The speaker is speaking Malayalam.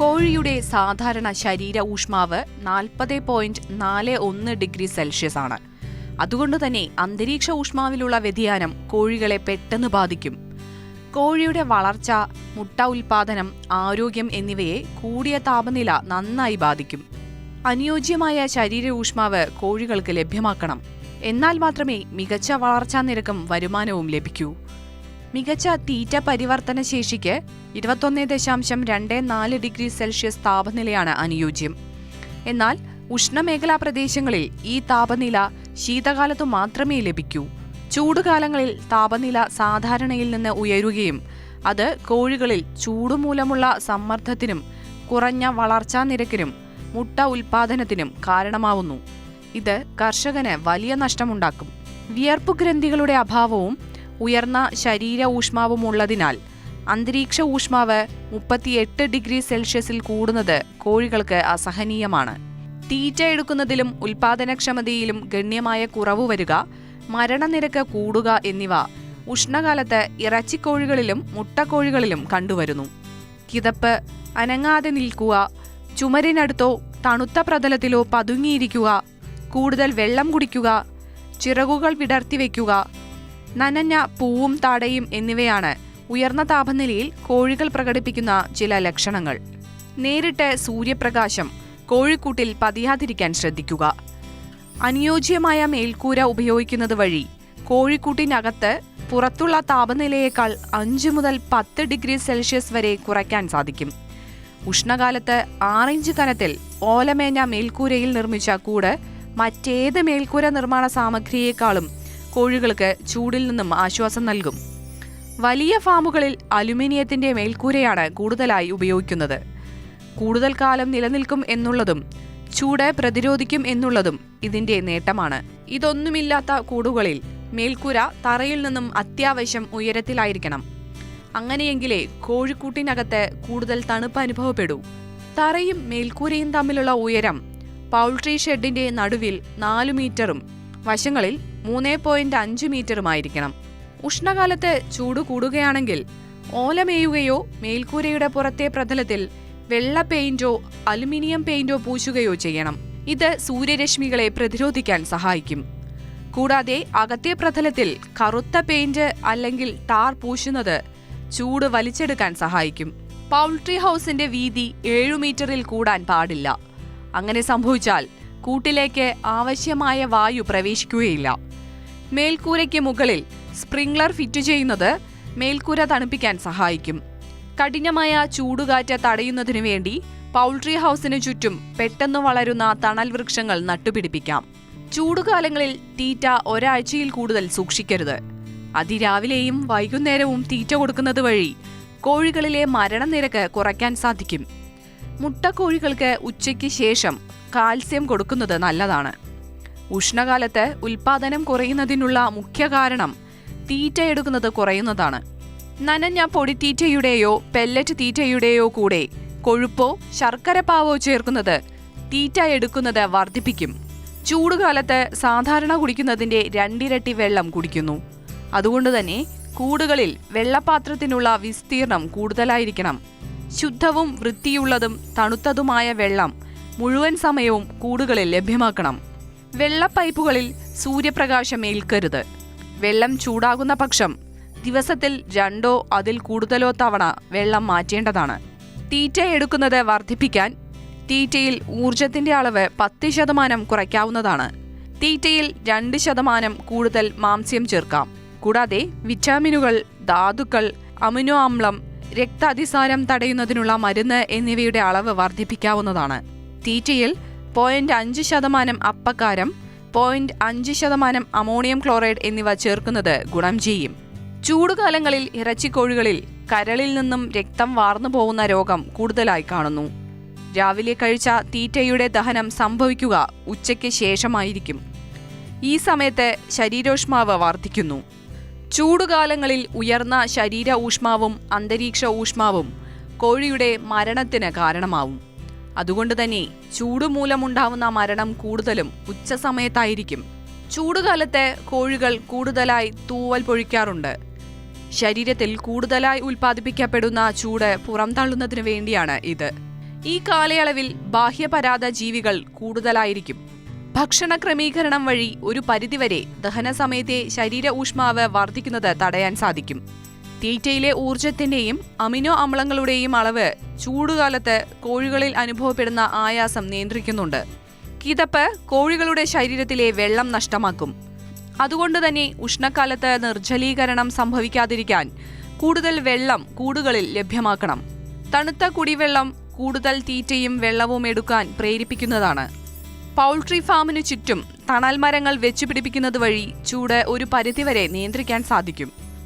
കോഴിയുടെ സാധാരണ ശരീര ഊഷ്മാവ് നാൽപ്പത് പോയിന്റ് നാല് ഒന്ന് ഡിഗ്രി സെൽഷ്യസ് ആണ്. അതുകൊണ്ട് തന്നെ അന്തരീക്ഷ ഊഷ്മാവിലുള്ള വ്യതിയാനം കോഴികളെ പെട്ടെന്ന് ബാധിക്കും. കോഴിയുടെ വളർച്ച മുട്ട ഉൽപാദനം ആരോഗ്യം എന്നിവയെ കൂടിയ താപനില നന്നായി ബാധിക്കും. അനുയോജ്യമായ ശരീര ഊഷ്മാവ് കോഴികൾക്ക് ലഭ്യമാക്കണം. എന്നാൽ മാത്രമേ മികച്ച വളർച്ചാ നിരക്കും വരുമാനവും ലഭിക്കൂ. മികച്ച തീറ്റ പരിവർത്തന ശേഷിക്ക് ഇരുപത്തൊന്ന് ദശാംശം രണ്ട് നാല് ഡിഗ്രി സെൽഷ്യസ് താപനിലയാണ് അനുയോജ്യം. എന്നാൽ ഉഷ്ണമേഖലാ പ്രദേശങ്ങളിൽ ഈ താപനില ശീതകാലത്തു മാത്രമേ ലഭിക്കൂ. ചൂടുകാലങ്ങളിൽ താപനില സാധാരണയിൽ നിന്ന് ഉയരുകയും അത് കോഴികളിൽ ചൂടുമൂലമുള്ള സമ്മർദ്ദത്തിനും കുറഞ്ഞ വളർച്ചാ നിരക്കിനും മുട്ട ഉൽപാദനത്തിനും കാരണമാവുന്നു. ഇത് കർഷകന് വലിയ നഷ്ടമുണ്ടാക്കും. വിയർപ്പ് ഗ്രന്ഥികളുടെ അഭാവവും ഉയർന്ന ശരീര ഊഷ്മാവുമുള്ളതിനാൽ അന്തരീക്ഷ ഊഷ്മാവ് മുപ്പത്തിയെട്ട് ഡിഗ്രി സെൽഷ്യസിൽ കൂടുന്നത് കോഴികൾക്ക് അസഹനീയമാണ്. തീറ്റ എടുക്കുന്നതിലും ഉൽപാദനക്ഷമതയിലും ഗണ്യമായ കുറവ് വരിക മരണനിരക്ക് കൂടുക എന്നിവ ഉഷ്ണകാലത്ത് ഇറച്ചിക്കോഴികളിലും മുട്ടക്കോഴികളിലും കണ്ടുവരുന്നു. കിതപ്പ് അനങ്ങാതെ നിൽക്കുക ചുമരിനടുത്തോ തണുത്ത പ്രതലത്തിലോ പതുങ്ങിയിരിക്കുക കൂടുതൽ വെള്ളം കുടിക്കുക ചിറകുകൾ വിടർത്തി വയ്ക്കുക നനഞ്ഞ പൂവും താടയും എന്നിവയാണ് ഉയർന്ന താപനിലയിൽ കോഴികൾ പ്രകടിപ്പിക്കുന്ന ചില ലക്ഷണങ്ങൾ. നേരിട്ട് സൂര്യപ്രകാശം കോഴിക്കൂട്ടിൽ പതിയാതിരിക്കാൻ ശ്രദ്ധിക്കുക. അനുയോജ്യമായ മേൽക്കൂര ഉപയോഗിക്കുന്നത് വഴി കോഴിക്കൂട്ടിനകത്ത് പുറത്തുള്ള താപനിലയേക്കാൾ അഞ്ച് മുതൽ പത്ത് ഡിഗ്രി സെൽഷ്യസ് വരെ കുറയ്ക്കാൻ സാധിക്കും. ഉഷ്ണകാലത്ത് ആറിഞ്ച് കനത്തിൽ ഓലമേഞ്ഞ മേൽക്കൂരയിൽ നിർമ്മിച്ച കൂട് മറ്റേത് മേൽക്കൂര നിർമ്മാണ സാമഗ്രിയേക്കാളും കോഴികൾക്ക് ചൂടിൽ നിന്നും ആശ്വാസം നൽകും. വലിയ ഫാമുകളിൽ അലുമിനിയത്തിന്റെ മേൽക്കൂരയാണ് കൂടുതലായി ഉപയോഗിക്കുന്നത്. കൂടുതൽ കാലം നിലനിൽക്കും എന്നുള്ളതും ചൂട് പ്രതിരോധിക്കും എന്നുള്ളതും ഇതിന്റെ നേട്ടമാണ്. ഇതൊന്നുമില്ലാത്ത കൂടുകളിൽ മേൽക്കൂര തറയിൽ നിന്നും അത്യാവശ്യം ഉയരത്തിലായിരിക്കണം. അങ്ങനെയെങ്കിലേ കോഴിക്കൂട്ടിനകത്ത് കൂടുതൽ തണുപ്പ് അനുഭവപ്പെടൂ. തറയും മേൽക്കൂരയും തമ്മിലുള്ള ഉയരം പൗൾട്രി ഷെഡിന്റെ നടുവിൽ നാലു മീറ്ററും വശങ്ങളിൽ മൂന്ന് പോയിന്റ് അഞ്ച് മീറ്ററുമായിരിക്കണം. ഉഷ്ണകാലത്ത് ചൂട് കൂടുകയാണെങ്കിൽ ഓലമേയുകയോ മേൽക്കൂരയുടെ പുറത്തെ പ്രതലത്തിൽ വെള്ള പെയിന്റോ അലുമിനിയം പെയിന്റോ പൂശുകയോ ചെയ്യണം. ഇത് സൂര്യരശ്മികളെ പ്രതിരോധിക്കാൻ സഹായിക്കും. കൂടാതെ അകത്തെ പ്രതലത്തിൽ കറുത്ത പെയിന്റ് അല്ലെങ്കിൽ ടാർ പൂശുന്നത് ചൂട് വലിച്ചെടുക്കാൻ സഹായിക്കും. പൗൾട്രി ഹൗസിന്റെ വീതി ഏഴു മീറ്ററിൽ കൂടാൻ പാടില്ല. അങ്ങനെ സംഭവിച്ചാൽ കൂട്ടിലേക്ക് ആവശ്യമായ വായു പ്രവേശിക്കുകയില്ല. മേൽക്കൂരയ്ക്ക് മുകളിൽ സ്പ്രിംഗ്ലർ ഫിറ്റ് ചെയ്യുന്നത് മേൽക്കൂര തണുപ്പിക്കാൻ സഹായിക്കും. കഠിനമായ ചൂടുകാറ്റ് തടയുന്നതിനു വേണ്ടി പൗൾട്രി ഹൗസിനു ചുറ്റും പെട്ടെന്ന് വളരുന്ന തണൽ വൃക്ഷങ്ങൾ നട്ടുപിടിപ്പിക്കാം. ചൂടുകാലങ്ങളിൽ തീറ്റ ഒരാഴ്ചയിൽ കൂടുതൽ സൂക്ഷിക്കരുത്. അതിരാവിലെയും വൈകുന്നേരവും തീറ്റ കൊടുക്കുന്നത് വഴി കോഴികളിലെ മരണനിരക്ക് കുറയ്ക്കാൻ സാധിക്കും. മുട്ടക്കോഴികൾക്ക് ഉച്ചയ്ക്ക് ശേഷം കാൽസ്യം കൊടുക്കുന്നത് നല്ലതാണ്. ഉഷ്ണകാലത്ത് ഉൽപാദനം കുറയുന്നതിനുള്ള മുഖ്യ കാരണം തീറ്റ എടുക്കുന്നത് കുറയുന്നതാണ്. നനഞ്ഞ പൊടിത്തീറ്റയുടെയോ പെല്ലറ്റ് തീറ്റയുടെയോ കൂടെ കൊഴുപ്പോ ശർക്കരപ്പാവോ ചേർക്കുന്നത് തീറ്റ എടുക്കുന്നത് വർദ്ധിപ്പിക്കും. ചൂടുകാലത്ത് സാധാരണ കുടിക്കുന്നതിന്റെ രണ്ടിരട്ടി വെള്ളം കുടിക്കുന്നു. അതുകൊണ്ട് തന്നെ കൂടുകളിൽ വെള്ളപാത്രത്തിനുള്ള വിസ്തീർണം കൂടുതലായിരിക്കണം. ശുദ്ധവും വൃത്തിയുള്ളതും തണുത്തതുമായ വെള്ളം മുഴുവൻ സമയവും കൂടുകളിൽ ലഭ്യമാക്കണം. വെള്ള പൈപ്പുകളിൽ സൂര്യപ്രകാശം ഏൽക്കരുത് വെള്ളം ചൂടാകുന്ന പക്ഷം ദിവസത്തിൽ രണ്ടോ അതിൽ കൂടുതലോ തവണ വെള്ളം മാറ്റേണ്ടതാണ്. തീറ്റ എടുക്കുന്നത് വർദ്ധിപ്പിക്കാൻ തീറ്റയിൽ ഊർജത്തിന്റെ അളവ് പത്ത് ശതമാനം കുറയ്ക്കാവുന്നതാണ്. തീറ്റയിൽ രണ്ട് ശതമാനം കൂടുതൽ മാംസ്യം ചേർക്കാം. കൂടാതെ വിറ്റാമിനുകൾ ധാതുക്കൾ അമിനോ അമ്ലം രക്താതിസാരം തടയുന്നതിനുള്ള മരുന്ന് എന്നിവയുടെ അളവ് വർദ്ധിപ്പിക്കാവുന്നതാണ്. തീറ്റയിൽ പോയിന്റ് അഞ്ച് ശതമാനം അപ്പക്കാരം പോയിന്റ് അഞ്ച് ശതമാനം അമോണിയം ക്ലോറൈഡ് എന്നിവ ചേർക്കുന്നത് ഗുണം ചെയ്യും. ചൂടുകാലങ്ങളിൽ ഇറച്ചിക്കോഴികളിൽ കരളിൽ നിന്നും രക്തം വാർന്നു പോകുന്ന രോഗം കൂടുതലായി കാണുന്നു. രാവിലെ കഴിച്ച തീറ്റയുടെ ദഹനം സംഭവിക്കുക ഉച്ചയ്ക്ക് ശേഷമായിരിക്കും. ഈ സമയത്ത് ശരീരോഷ്മാവ് വർദ്ധിക്കുന്നു. ചൂടുകാലങ്ങളിൽ ഉയർന്ന ശരീര ഊഷ്മാവും അന്തരീക്ഷ ഊഷ്മാവും കോഴിയുടെ മരണത്തിന് കാരണമാവും. അതുകൊണ്ട് തന്നെ ചൂട് മൂലമുണ്ടാവുന്ന മരണം കൂടുതലും ഉച്ചസമയത്തായിരിക്കും. ചൂടുകാലത്ത് കോഴികൾ കൂടുതലായി തൂവൽ പൊഴിക്കാറുണ്ട്. ശരീരത്തിൽ കൂടുതലായി ഉൽപ്പാദിപ്പിക്കപ്പെടുന്ന ചൂട് പുറംതള്ളുന്നതിനു വേണ്ടിയാണ് ഇത്. ഈ കാലയളവിൽ ബാഹ്യപരാത ജീവികൾ കൂടുതലായിരിക്കും. ഭക്ഷണ ക്രമീകരണം വഴി ഒരു പരിധിവരെ ദഹന സമയത്തെ ശരീര ഊഷ്മാവ് വർദ്ധിക്കുന്നത് തടയാൻ സാധിക്കും. തീറ്റയിലെ ഊർജത്തിന്റെയും അമിനോ അമ്ലങ്ങളുടെയും അളവ് ചൂടുകാലത്ത് കോഴികളിൽ അനുഭവപ്പെടുന്ന ആയാസം നിയന്ത്രിക്കുന്നുണ്ട്. കിതപ്പ് കോഴികളുടെ ശരീരത്തിലെ വെള്ളം നഷ്ടമാക്കും. അതുകൊണ്ട് തന്നെ ഉഷ്ണക്കാലത്ത് നിർജലീകരണം സംഭവിക്കാതിരിക്കാൻ കൂടുതൽ വെള്ളം കൂടുകളിൽ ലഭ്യമാക്കണം. തണുത്ത കുടിവെള്ളം കൂടുതൽ തീറ്റയും വെള്ളവും എടുക്കാൻ പ്രേരിപ്പിക്കുന്നതാണ്. പൗൾട്രി ഫാമിനു ചുറ്റും തണൽ മരങ്ങൾ വെച്ചുപിടിപ്പിക്കുന്നത് വഴി ചൂട് ഒരു പരിധിവരെ നിയന്ത്രിക്കാൻ സാധിക്കും.